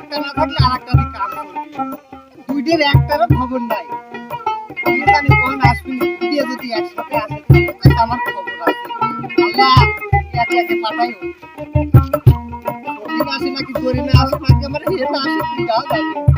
একটা না থাকলে আর একটা দিয়ে কাম করবে একটারও খবর নাই। জানি কখন আসবি দিয়ে যদি একসাথে আসে আমার খবর আছে। আল্লাহ একে একে পাঠাই আসে নাকি জরিনা আসে নাকি আমার হেঁটে আসে যাওয়া গাও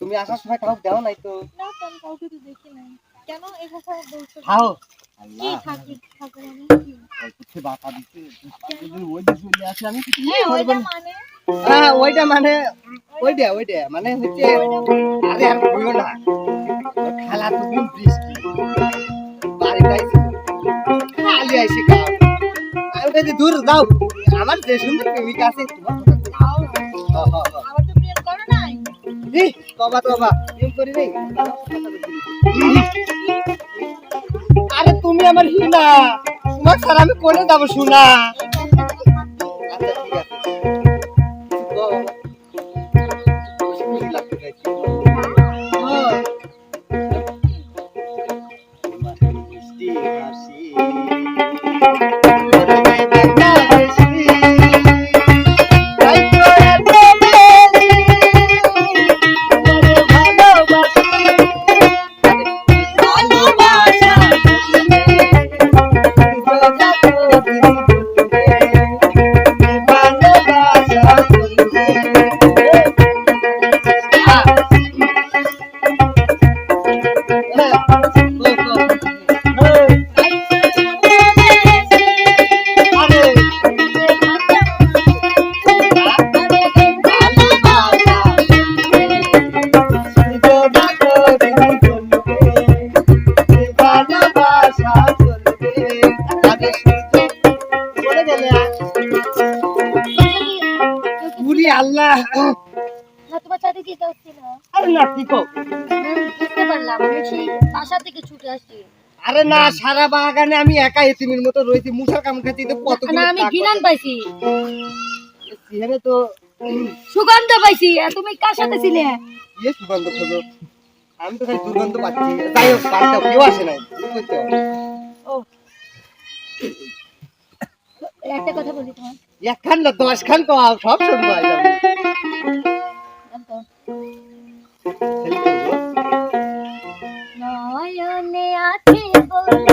তুমি আসার সময় কাউকে দেও নাই তো? না তো আমি কাউকে তো দেখি নাই। কেন এই কথা বলছো? খাও। কি ঠাকুর ঠাকুর আমি? কি কিছু বাতা দিচ্ছে যদি ওই দিকে আসে আমি কিছু হ্যাঁ ওইটা মানে? হ্যাঁ ওইটা মানে ওইটা ওইটা। মানে হচ্ছে আরে আর বইও না। খালা তো দিন বৃষ্টি বাড়ি যাইছি খালি আইসি খাও। আমি দূর যাও। আমার যে সুন্দর প্রেমিকা আছে তোমার করি আরে তুমি আমার হিনা। তোমার ছাড়া আমি কোনে যাব শুনা আচ্ছা ঠিক আছে। না কি কও? বুঝতে পারলাম আমি সেই বাসা থেকে ছুটে আসছি। আরে না সারা বাগানে আমি একা এতিমের মতো রয়েছি মুসার কাম খাচ্ছি তো কত না আমি ঘৃণান পাইছি। সিহারে তো সুগন্ধ পাইছি আর তুমি কার সাথে ছিলে? ইয়ে সুগন্ধ খোঁজো। আমি তো খালি দুর্গন্ধ পাচ্ছি। যাই হোক বাদ কেউ আসে নাই বুঝতে ও। একটা কথা বলি তোমার একখান না দশ খান সব শুনব আজ আমি জানতো ছেলে করব। নয়নে আছে বলে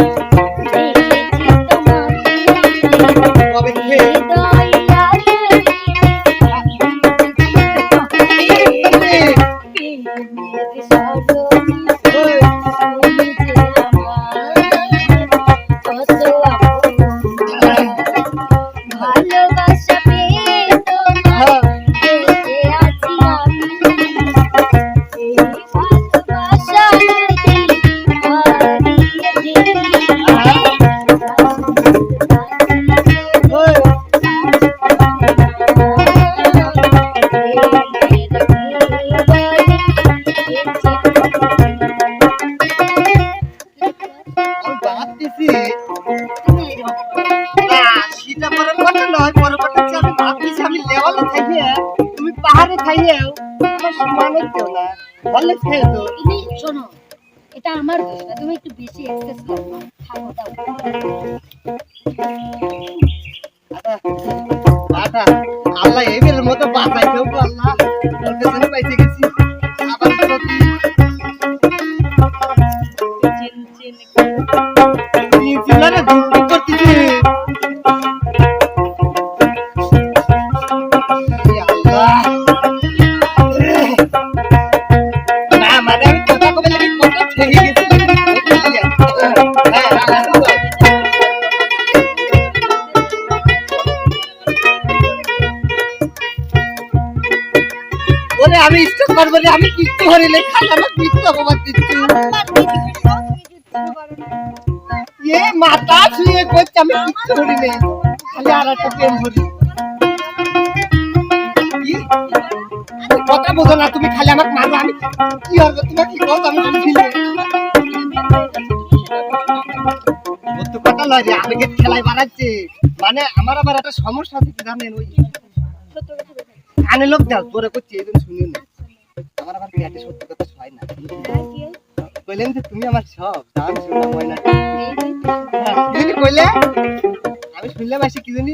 না সেটা বড় কথা নয় বড় কথা হচ্ছে আমি বাদ আমি লেওয়ালে থাকি তুমি পাহাড়ে খাইয়েও আমার সমানে কেউ না ভালো খাই তো। তুমি শোনো এটা আমার দোষ না তুমি একটু বেশি এক্সেস করো খাব দাও আটা আল্লাহ এবের মতো বাঁচাইতেও আমি ইচ্ছা করব রে আমি কিচ্ছু হরিলে খাই আমার মৃত্যু অপবাদ দিচ্ছি। এ মাথা ছুঁয়ে করছে, আমি কিচ্ছু হরিলে খালি আর একটা প্রেম হরি কথা বোঝো না, তুমি খালি আমাকে মারো, আমি কি হবে তোমার কি কথা আমি সত্য কথা নয় রে আবেগে খেলায় বাড়াচ্ছে। মানে আমার আবার একটা সমস্যা আছে জানেন? ওই। কানে লোক দাও তোরে করছি এই জন্য শুনিও না। আমার আবার পেটে সত্যি কথা শোয় না। হ্যাঁ? কইলেন যে তুমি আমার সব দাম শুনলাম হয় এই যে, কি জানি কইলে? আমি শুনলাম আসি কি জানি?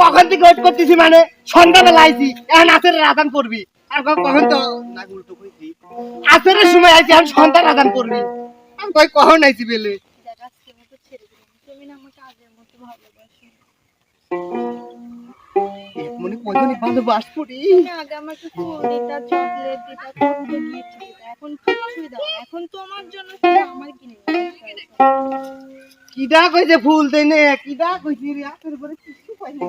কখন থেকে ওয়েট করতেছি মানে? সন্ধ্যাবেলা আইছি। এখন আসের আদান করবি। আর কখন তো না উল্টো কইছি আসের সময় আইছি এখন সন্ধ্যার আদান করবি। আমি কই কখন আইছি বেলে? মনে কজনই আগে আমাকে ফুল দিতা চকলেট দিতা এখন কিছুই দাও এখন তোমার জন্য আমার কিনে কিডা কইছে ফুল নে কিডা কইছি রে পরে কিছু পাইনি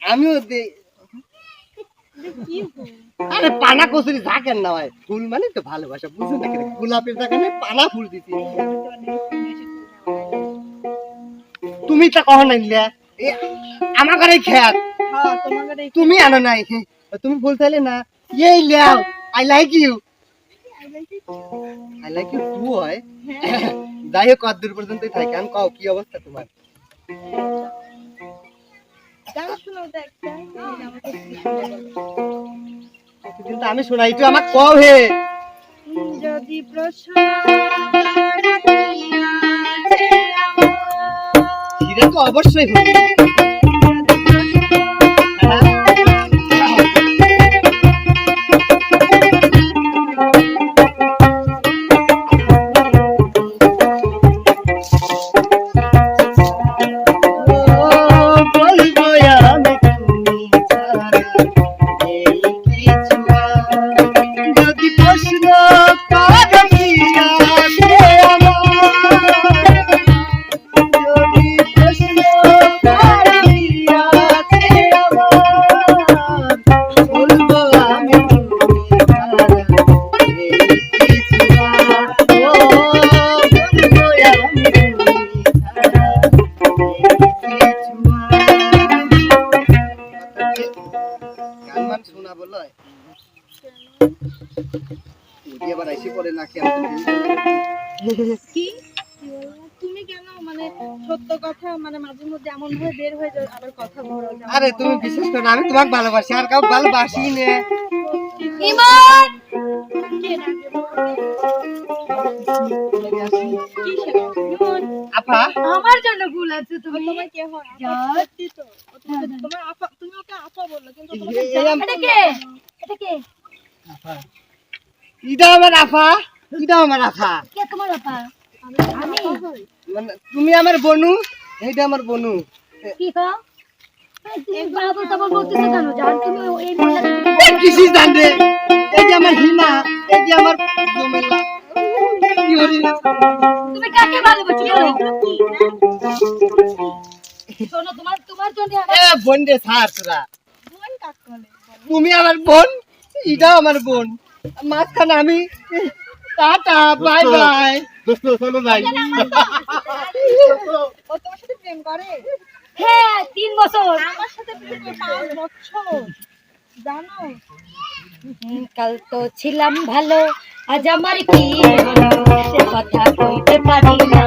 আমিও দে আরে পানা কচুরি থাকেন না ভাই ফুল মানে তো ভালোবাসা বুঝো না গোলাপের জায়গায় পানা ফুল দিছি। তুমি তা কখন আনলে আমার ঘরে খেয়াল। হ্যাঁ তুমি আনো নাই। তুমি ফুল চাইলে না এই লেও I like you I like you too হয় যাই হোক কত দূর পর্যন্তই থাকে। আমি কও কি অবস্থা তোমার? কিন্তু আমি শোনাই তুই আমাকে কও হে। যদি প্রশ্ন আমার, তো অবশ্যই হবে আরে তুমি বিশ্বাস করো আমি তোমাকে ভালোবাসি আর কাউ ভালোবাসি নে। ইমন! কে ডাকে কি সেটা ইমন আপা? আমার জন্য ভুল আছে তুমি। তোমার কে হয়? আপা তো। তোমার আপা তুমি ওকে আপা বলল কিন্তু তোমাকে এই- এই আম- এটা কে? এটা কে? ইটা আমার আপা ইটা আমার আপা। কে তোমার আপা? আমি আমি? আপা হই। মানে তুমি আমার বনু এইটা আমার বনু। কি তুমি বাবু কেন জান তুমি এই মহিলা এই কিসি জানরে এই যে আমার হিনা এই যে আমার জমেলা তুমি কাকে ভালোবাসো? বলো এগুলো কি? শোনো তোমার তোমার জন্য এ বোন রে ছাড় তোরা বোন কাক বলে তুমি আমার বোন ইটাও আমার বোন মাঝখানে আমি টাটা বাই বাই চলো যাই ও তোমার সাথে প্রেম করে? হ্যাঁ তিন বছর। আমার সাথে পাঁচ বছর জানো? হুম, কাল তো ছিলাম ভালো আজ আমার কি কথা বলতে পারি না।